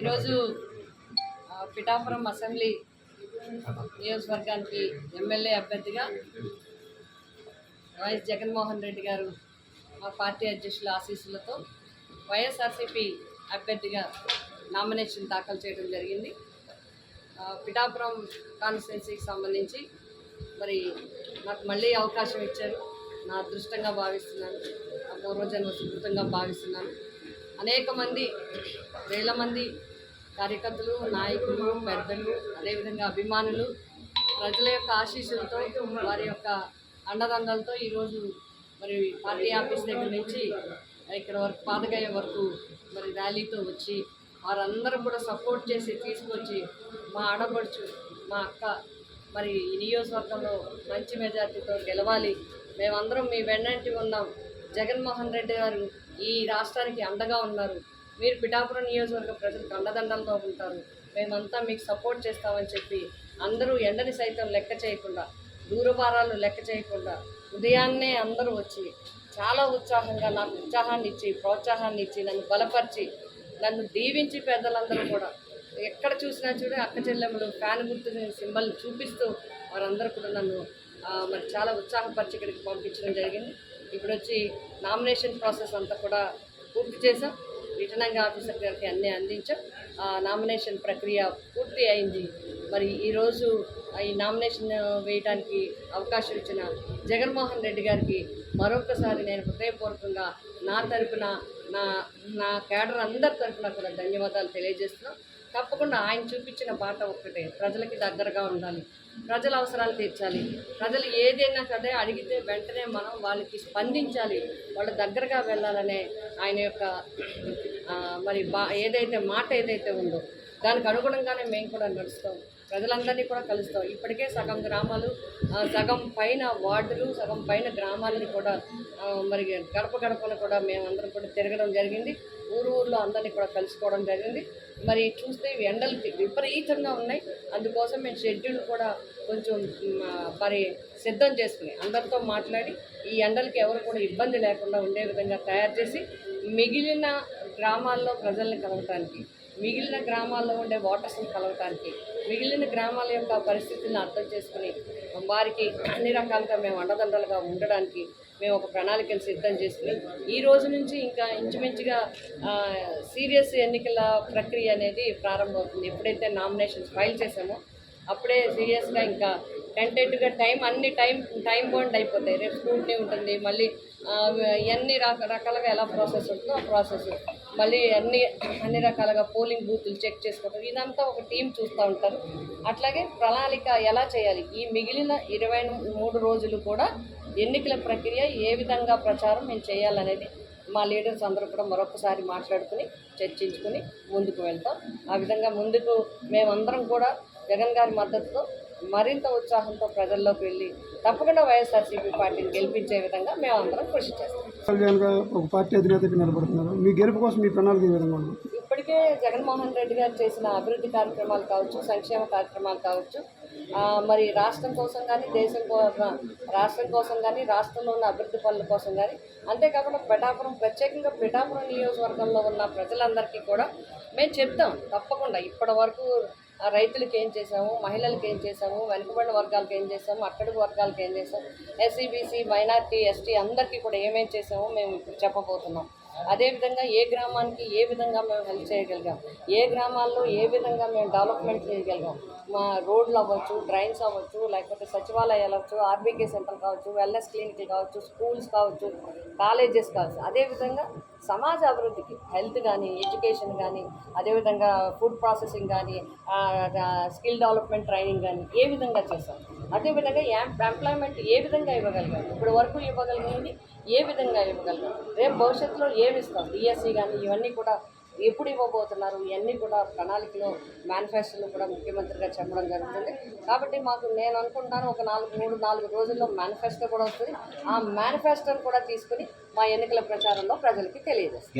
ఈరోజు పిఠాపురం అసెంబ్లీ నియోజకవర్గానికి ఎమ్మెల్యే అభ్యర్థిగా వైఎస్ జగన్మోహన్ రెడ్డి గారు మా పార్టీ అధ్యక్షుల ఆశీస్సులతో వైఎస్ఆర్సీపీ అభ్యర్థిగా నామినేషన్ దాఖలు చేయడం జరిగింది. పిఠాపురం కాన్స్టిట్యున్సీకి సంబంధించి మరి నాకు మళ్ళీ అవకాశం ఇచ్చారు. నా అదృష్టంగా భావిస్తున్నాను. నా పూర్వజన్మ సుకృతంగా భావిస్తున్నాను. అనేక మంది వేల మంది కార్యకర్తలు నాయకులు పెద్దలు అదేవిధంగా అభిమానులు ప్రజల యొక్క ఆశీస్సులతో వారి యొక్క అండదండలతో ఈరోజు మరి పార్టీ ఆఫీస్ దగ్గర నుంచి ఇక్కడ వరకు పాదగయ వరకు మరి ర్యాలీతో వచ్చి వారందరూ కూడా సపోర్ట్ చేసి తీసుకొచ్చి మా ఆడపడుచు మా అక్క మరి ఈ నియోజకవర్గంలో మంచి మెజార్టీతో గెలవాలి. మేమందరం మీ వెన్నంటి ఉన్నాం. జగన్మోహన్ రెడ్డి గారు ఈ రాష్ట్రానికి అండగా ఉన్నారు. మీరు పిఠాపురం నియోజకవర్గ ప్రజలకు అండదండలతో ఉంటారు. మేమంతా మీకు సపోర్ట్ చేస్తామని చెప్పి అందరూ ఎండని సైతం లెక్క చేయకుండా దూరభారాలు లెక్క చేయకుండా ఉదయాన్నే అందరూ వచ్చి చాలా ఉత్సాహంగా నాకు ఉత్సాహాన్ని ఇచ్చి ప్రోత్సాహాన్ని ఇచ్చి నన్ను బలపరిచి నన్ను దీవించి పెద్దలందరూ కూడా ఎక్కడ చూసినా చూడే అక్క చెల్లెములు ఫ్యాన్ గుర్తు సింబల్ చూపిస్తూ వారందరూ కూడా నన్ను మరి చాలా ఉత్సాహపరిచి ఇక్కడికి పంపించడం జరిగింది. ఇప్పుడు వచ్చి నామినేషన్ ప్రాసెస్ అంతా కూడా పూర్తి చేసాం రిటర్నింగ్ ఆఫీసర్ గారికి అన్నీ అందించాం. ఆ నామినేషన్ ప్రక్రియ పూర్తి అయింది. మరి ఈరోజు ఈ నామినేషన్ వేయడానికి అవకాశం ఇచ్చిన జగన్మోహన్ రెడ్డి గారికి మరొకసారి నేను హృదయపూర్వకంగా నా తరపున నా నా కేడర్ అందరి తరపున కూడా ధన్యవాదాలు తెలియజేస్తున్నాం. తప్పకుండా ఆయన చూపించిన బాట ఒక్కటే ప్రజలకి దగ్గరగా ఉండాలి ప్రజల అవసరాలు తీర్చాలి. ప్రజలు ఏదైనా కదే అడిగితే వెంటనే మనం వాళ్ళకి స్పందించాలి వాళ్ళ దగ్గరగా వెళ్ళాలనే ఆయన యొక్క మరి బా ఏదైతే మాట ఏదైతే ఉందో దానికి అనుగుణంగానే మేము కూడా నడుస్తాం. ప్రజలందరినీ కూడా కలుస్తాం. ఇప్పటికే సగం గ్రామాలు సగం పైన వార్డులు సగం పైన గ్రామాలని కూడా మరి గడప గడపను కూడా మేమందరం కూడా తిరగడం జరిగింది. ఊరు ఊర్లో అందరినీ కూడా కలుసుకోవడం జరిగింది. మరి చూస్తే ఇవి ఎండలు విపరీతంగా ఉన్నాయి. అందుకోసం మేము షెడ్యూల్ కూడా కొంచెం మరి సిద్ధం చేసుకుని అందరితో మాట్లాడి ఈ ఎండలకి ఎవరు కూడా ఇబ్బంది లేకుండా ఉండే విధంగా తయారు చేసి మిగిలిన గ్రామాల్లో ప్రజల్ని కలవటానికి మిగిలిన గ్రామాల్లో ఉండే వాటర్స్ని కలవటానికి మిగిలిన గ్రామాల యొక్క పరిస్థితులను అర్థం చేసుకుని వారికి అన్ని రకాలుగా మేము అండదండలుగా ఉండడానికి మేము ఒక ప్రణాళికను సిద్ధం చేసుకుని ఈ రోజు నుంచి ఇంకా ఇంచుమించుగా సీరియస్ ఎన్నికల ప్రక్రియ అనేది ప్రారంభమవుతుంది. ఎప్పుడైతే నామినేషన్స్ ఫైల్ చేసామో అప్పుడే సీరియస్గా ఇంకా టెంటెడ్గా టైం అన్ని టైం టైం బౌండ్ అయిపోతాయి. రేపు స్కూటీ ఉంటుంది. మళ్ళీ ఆ, ఎన్ని రక రకాలుగా ఎలా ప్రాసెస్ ఉంటుందో ఆ ప్రాసెస్. మళ్ళీ అన్ని అన్ని రకాలుగా పోలింగ్ బూతులు చెక్ చేసుకోవడం ఇదంతా ఒక టీం చూస్తూ ఉంటారు. అట్లాగే ప్రణాళిక ఎలా చేయాలి? ఈ మిగిలిన ఇరవై మూడు రోజులు కూడా ఎన్నికల ప్రక్రియ ఏ విధంగా ప్రచారం మేము చేయాలనేది మా లీడర్స్ అందరూ కూడా మరొకసారి మాట్లాడుకుని చర్చించుకుని ముందుకు వెళ్తాం. ఆ విధంగా ముందుకు మేమందరం కూడా జగన్ గారి మద్దతుతో మరింత ఉత్సాహంతో ప్రజల్లోకి వెళ్ళి తప్పకుండా వైఎస్ఆర్సీపీ పార్టీని గెలిపించే విధంగా మేమందరం కృషి చేస్తాం. ఒక పార్టీ అధినేతకి నిలబడుతున్నారు. మీ గెలుపు కోసం మీ ప్రణాళిక ఏ విధంగా ఉంది? ఇప్పటికే జగన్మోహన్ రెడ్డి గారు చేసిన అభివృద్ధి కార్యక్రమాలు కావచ్చు సంక్షేమ కార్యక్రమాలు కావచ్చు మరి రాష్ట్రం కోసం కానీ దేశం కోసం రాష్ట్రం కోసం కానీ రాష్ట్రంలో ఉన్న అభివృద్ధి పనుల కోసం కానీ అంతేకాకుండా పిఠాపురం ప్రత్యేకంగా పిఠాపురం నియోజకవర్గంలో ఉన్న ప్రజలందరికీ కూడా మేము చెప్తాం తప్పకుండా. ఇప్పటి వరకు రైతులకు ఏం చేసాము మహిళలకు ఏం చేసాము వెనుకబడిన వర్గాలకు ఏం చేసాము అక్కడి వర్గాలకు ఏం చేసాము ఎస్సీబీసీ మైనార్టీ ఎస్టీ అందరికీ కూడా ఏమేం చేసామో మేము ఇప్పుడు చెప్పబోతున్నాం. అదేవిధంగా ఏ గ్రామానికి ఏ విధంగా మేము హెల్ప్ చేయగలిగాం? ఏ గ్రామాల్లో ఏ విధంగా మేము డెవలప్మెంట్ చేయగలిగాం? మా రోడ్లు అవ్వచ్చు డ్రైన్స్ అవ్వచ్చు లేకపోతే సచివాలయాలు అవ్వచ్చు ఆర్బీకే సెంటర్ కావచ్చు వెల్నెస్ క్లినిక్లు కావచ్చు స్కూల్స్ కావచ్చు కాలేజెస్ కావచ్చు. అదేవిధంగా సమాజ అభివృద్ధికి హెల్త్ కానీ ఎడ్యుకేషన్ కానీ అదేవిధంగా ఫుడ్ ప్రాసెసింగ్ కానీ స్కిల్ డెవలప్మెంట్ ట్రైనింగ్ కానీ ఏ విధంగా చేస్తాం అదేవిధంగా ఎంప్లాయ్మెంట్ ఏ విధంగా ఇవ్వగలిగాం ఇప్పుడు వరకు ఇవ్వగలిగింది ఏ విధంగా ఇవ్వగలిగాం రేపు భవిష్యత్తులో ఏమి ఇస్తాం? డిఎస్సి కానీ ఇవన్నీ కూడా ఎప్పుడు ఇవ్వబోతున్నారు? ఇవన్నీ కూడా ప్రణాళికలో మేనిఫెస్టోలో కూడా ముఖ్యమంత్రిగా చెప్పడం జరుగుతుంది. కాబట్టి మాకు నేను అనుకుంటాను ఒక నాలుగు మూడు నాలుగు రోజుల్లో మేనిఫెస్టో కూడా వస్తుంది. ఆ మేనిఫెస్టోని కూడా తీసుకుని మా ఎన్నికల ప్రచారంలో ప్రజలకి తెలియజేస్తాం.